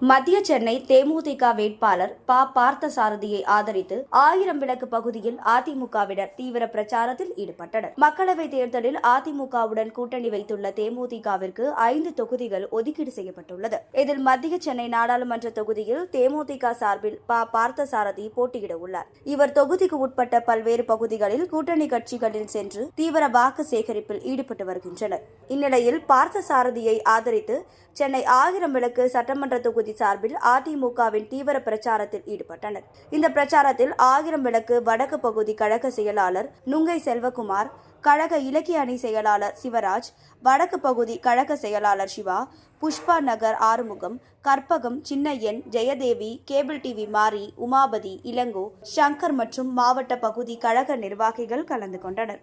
மத்திய சென்னை தேமுதிக வேட்பாளர் ப. பார்த்தசாரதியை ஆதரித்து ஆயிரம் விளக்கு பகுதியில் அதிமுகவினர் தீவிர பிரச்சாரத்தில் ஈடுபட்டனர். மக்களவைத் தேர்தலில் அதிமுகவுடன் கூட்டணி வைத்துள்ள தேமுதிகவிற்கு ஐந்து தொகுதிகள் ஒதுக்கீடு செய்யப்பட்டுள்ளது. இதில் மத்திய சென்னை நாடாளுமன்ற தொகுதியில் தேமுதிக சார்பில் ப. பார்த்தசாரதி போட்டியிட உள்ளார். இவர் தொகுதிக்கு உட்பட்ட பல்வேறு பகுதிகளில் கூட்டணி கட்சிகளில் சென்று தீவிர வாக்கு சேகரிப்பில் ஈடுபட்டு வருகின்றனர். இந்நிலையில் பார்த்தசாரதியை ஆதரித்து சென்னை ஆயிரம் விளக்கு சட்டமன்ற தொகுதி சார்பில் அதிமுகவின் தீவிர பிரச்சாரத்தில் ஈடுபட்டனர். இந்த பிரச்சாரத்தில் ஆயிரம் விளக்கு வடக்கு பகுதி கழக செயலாளர் நுங்கை செல்வகுமார் கழக இலக்கிய அணி செயலாளர் சிவராஜ் வடக்கு பகுதி கழக செயலாளர் சிவா புஷ்பா நகர் ஆறுமுகம் கற்பகம் சின்னையன் ஜெயதேவி கேபிள் டிவி மாரி உமாபதி இளங்கோ சங்கர் மற்றும் மாவட்ட பகுதி கழக நிர்வாகிகள் கலந்து கொண்டனர்.